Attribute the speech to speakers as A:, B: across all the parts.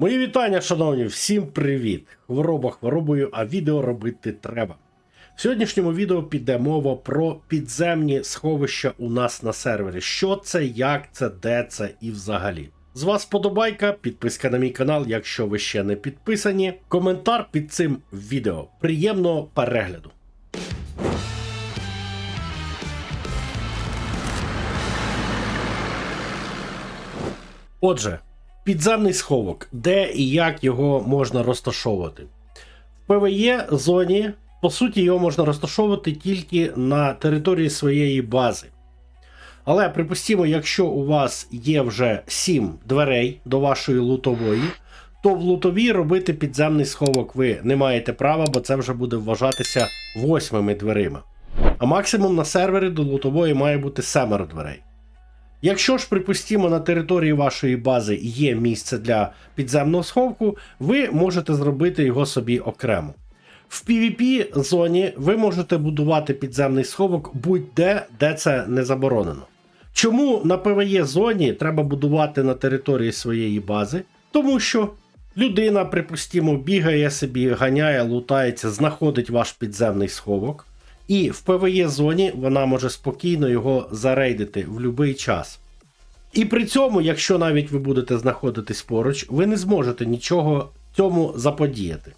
A: Мої вітання, шановні, всім привіт! Хвороба хворобою, а відео робити треба. В сьогоднішньому відео піде мова про підземні сховища у нас на сервері. Що це, як це, де це і взагалі. З вас подобайка, підписка на мій канал, якщо ви ще не підписані. Коментар під цим відео. Приємного перегляду. Отже, підземний сховок, де і як його можна розташовувати. В ПВЕ зоні, по суті, його можна розташовувати тільки на території своєї бази. Але припустімо, якщо у вас є вже 7 дверей до вашої лутової, то в лутовій робити підземний сховок ви не маєте права, бо це вже буде вважатися восьмими дверима. А максимум на сервері до лутової має бути семеро дверей. Якщо ж, припустімо, на території вашої бази є місце для підземного сховку, ви можете зробити його собі окремо. В PvP зоні ви можете будувати підземний сховок будь-де, де це не заборонено. Чому на PvE зоні треба будувати на території своєї бази? Тому що людина, припустімо, бігає собі, ганяє, лутається, знаходить ваш підземний сховок. І в PvE зоні вона може спокійно його зарейдити в будь-який час. І при цьому, якщо навіть ви будете знаходитись поруч, ви не зможете нічого цьому заподіяти.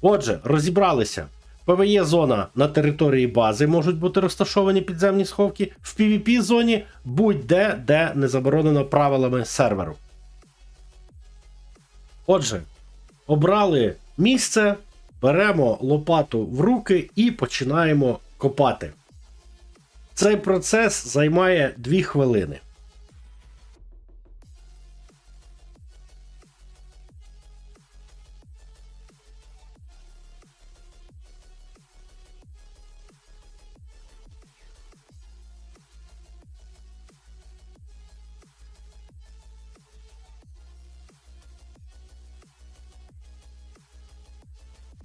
A: Отже, розібралися. PvE зона на території бази можуть бути розташовані підземні сховки, в PvP зоні будь-де, де не заборонено правилами серверу. Отже, обрали місце, беремо лопату в руки і починаємо копати. Цей процес займає 2 хвилини.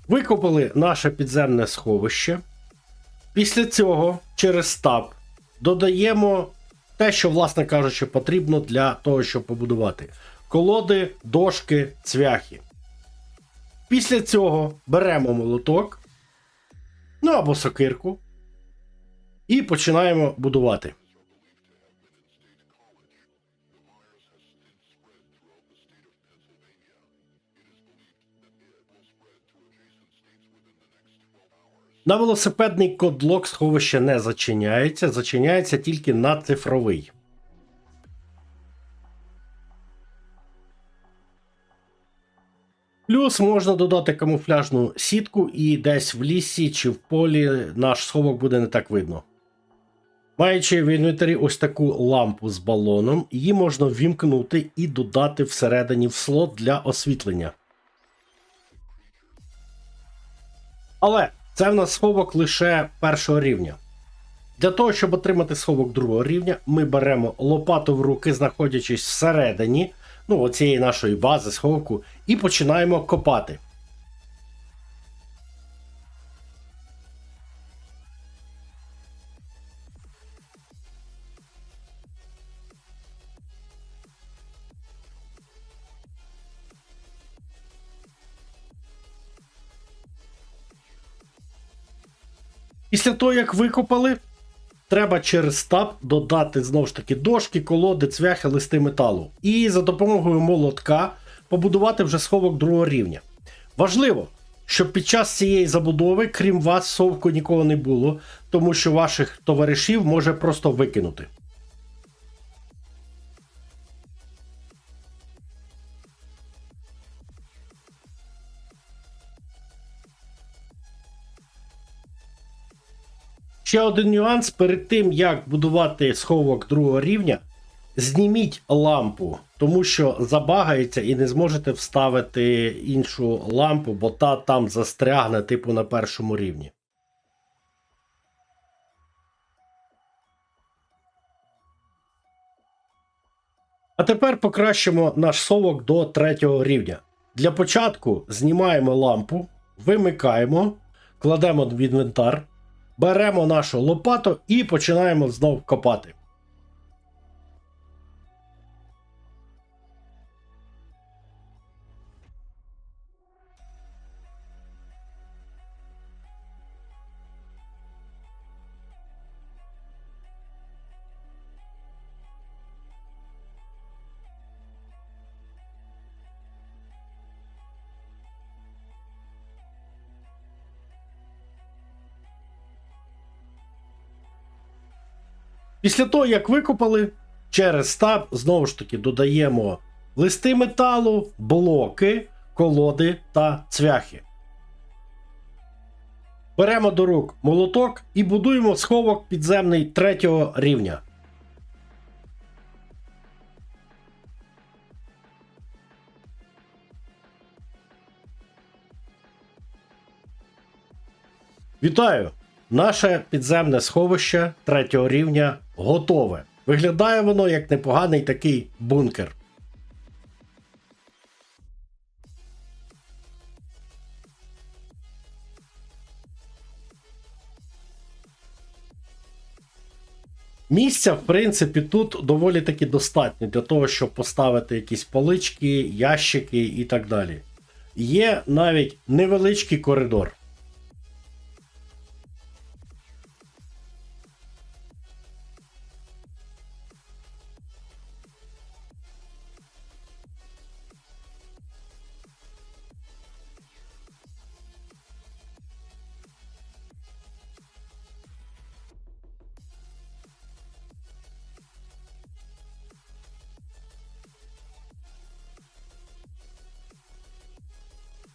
A: Викопали наше підземне сховище. Після цього через таб додаємо те, що, власне кажучи, потрібно для того, щоб побудувати: колоди, дошки, цвяхи. Після цього беремо молоток, ну або сокирку, і починаємо будувати. На велосипедний кодлок сховище не зачиняється, зачиняється тільки на цифровий. Плюс можна додати камуфляжну сітку, і десь в лісі чи в полі наш сховок буде не так видно. Маючи в інвентарі ось таку лампу з балоном, її можна вімкнути і додати всередині в слот для освітлення. Але це в нас сховок лише першого рівня. Для того, щоб отримати сховок другого рівня, ми беремо лопату в руки, знаходячись всередині ну, оцієї нашої бази сховку, і починаємо копати. Після того, як викопали, треба через тап додати знову ж таки дошки, колоди, цвяхи, листи металу. І за допомогою молотка побудувати вже сховок другого рівня. Важливо, щоб під час цієї забудови, крім вас, совку нікого не було, тому що ваших товаришів може просто викинути. Ще один нюанс: перед тим як будувати сховок другого рівня, зніміть лампу, тому що забагається і не зможете вставити іншу лампу, бо та там застрягне, типу на першому рівні. А тепер покращимо наш совок до третього рівня. Для початку знімаємо лампу, вимикаємо, кладемо в інвентар. Беремо нашу лопату і починаємо знов копати. Після того, як викопали, через таб знову ж таки додаємо листи металу, блоки, колоди та цвяхи. Беремо до рук молоток і будуємо сховок підземний третього рівня. Вітаю! Наше підземне сховище третього рівня готове. Виглядає воно як непоганий такий бункер. Місця, в принципі, тут доволі таки достатньо для того, щоб поставити якісь полички, ящики і так далі. Є навіть невеличкий коридор.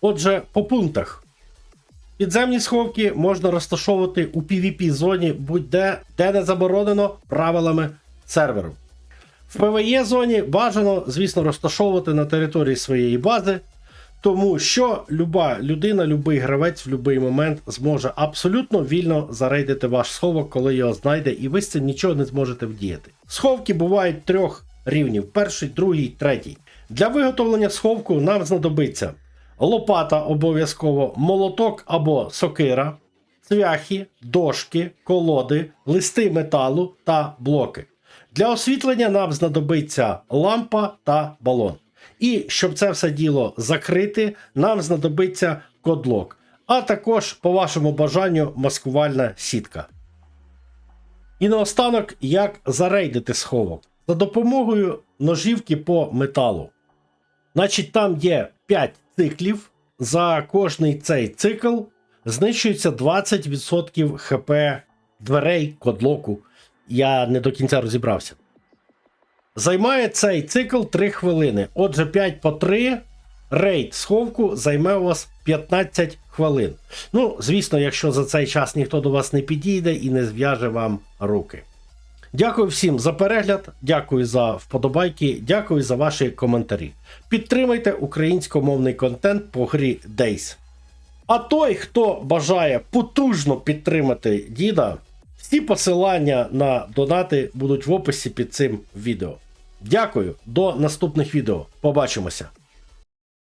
A: Отже, по пунктах. Підземні сховки можна розташовувати у PvP зоні будь-де, де не заборонено правилами серверу. В PvE зоні бажано, звісно, розташовувати на території своєї бази, тому що люба людина, любий гравець в будь-який момент зможе абсолютно вільно зарейдити ваш сховок, коли його знайде, і ви з цим нічого не зможете вдіяти. Сховки бувають трьох рівнів: перший, другий, третій. Для виготовлення сховку нам знадобиться лопата обов'язково, молоток або сокира, цвяхи, дошки, колоди, листи металу та блоки. Для освітлення нам знадобиться лампа та балон. І щоб це все діло закрити, нам знадобиться кодлок, а також, по вашому бажанню, маскувальна сітка. І наостанок, як зарейдити сховок за допомогою ножівки по металу. Значить, там є 5 циклів. За кожний цей цикл знищується 20% ХП дверей кодлоку. Я не до кінця розібрався. Займає цей цикл 3 хвилини. Отже, 5 по 3 рейд сховку займе у вас 15 хвилин. Ну, звісно, якщо за цей час ніхто до вас не підійде і не зв'яже вам руки. Дякую всім за перегляд, дякую за вподобайки, дякую за ваші коментарі. Підтримайте українськомовний контент по грі Days. А той, хто бажає потужно підтримати діда, всі посилання на донати будуть в описі під цим відео. Дякую, до наступних відео. Побачимося!